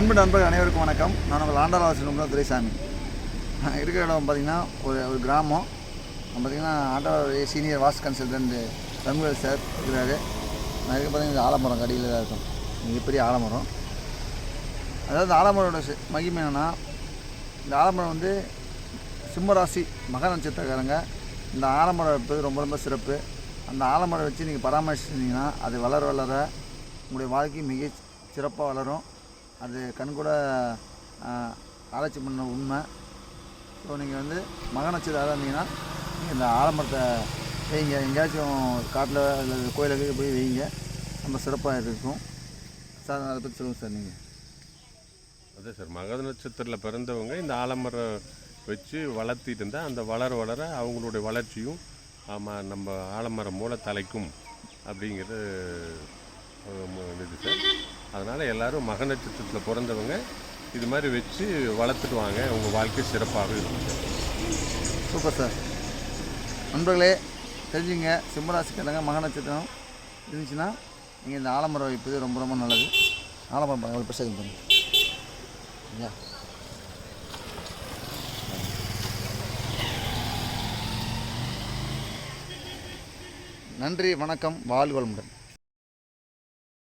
அன்பு நண்பர்கள் அனைவருக்கும் வணக்கம். நான் உங்கள் ஆண்டாளவாசி உங்கள் துரைசாமி. நான் இருக்கிற இடம் பார்த்திங்கன்னா ஒரு ஒரு கிராமம். பார்த்திங்கன்னா auto senior was consultant Shanmugar sir இருக்கிறாரு. நான் இருக்க பார்த்தீங்கன்னா இந்த ஆலமரம் கடியில் தான் இருக்கும். மிகப்பெரிய ஆலமரம்? அதாவது ஆலமரோட மகிமை என்னென்னா இந்த ஆலமரம் வந்து சிம்மராசி மக நட்சத்திரக்காரங்க. இந்த ஆலமரம் இருப்பது ரொம்ப ரொம்ப சிறப்பு. அந்த ஆலமரம் வச்சு நீங்கள் பராமரிச்சிருந்தீங்கன்னா அது வளர வளர உங்களுடைய வாழ்க்கை மிக சிறப்பாக வளரும். அது கண்கூட ஆராய்ச்சி பண்ண உண்மை. ஸோ நீங்கள் வந்து மக நட்சத்திரம் இருந்தீங்கன்னா நீங்கள் இந்த ஆலமரத்தை வைங்க. எங்கேயாச்சும் காட்டில் இல்லை கோயிலுக்கு போய் வைங்க. ரொம்ப சிறப்பாக இருக்கும். சார் அதை பற்றி சொல்லுங்கள் சார் நீங்கள் அதே சார் மகத நட்சத்திரத்தில் பிறந்தவங்க இந்த ஆலமரம் வச்சு வளர்த்திட்டு இருந்தால் அந்த வளர வளர அவங்களுடைய வளர்ச்சியும் ஆமாம் நம்ம ஆலமரம் மூல தலைக்கும் அப்படிங்கிறது இது சார். அதனால் எல்லாரும் மக நட்சத்திரத்தில் பிறந்தவங்க இது மாதிரி வச்சு வளர்த்துட்டு வாங்க. உங்கள் வாழ்க்கை சிறப்பாக இருக்கும். Super sir. நண்பர்களே தெரிஞ்சுங்க. சிம்மராசிக்காரங்க மக நட்சத்திரம் இருந்துச்சுன்னா நீங்கள் இந்த ஆலமரம் வைப்பது ரொம்ப ரொம்ப நல்லது. ஆலமரம் பாருங்க, எவ்வளோ பண்ணுங்கள் பண்ணுங்க ஐயா நன்றி வணக்கம் வாழ்வளமுடன்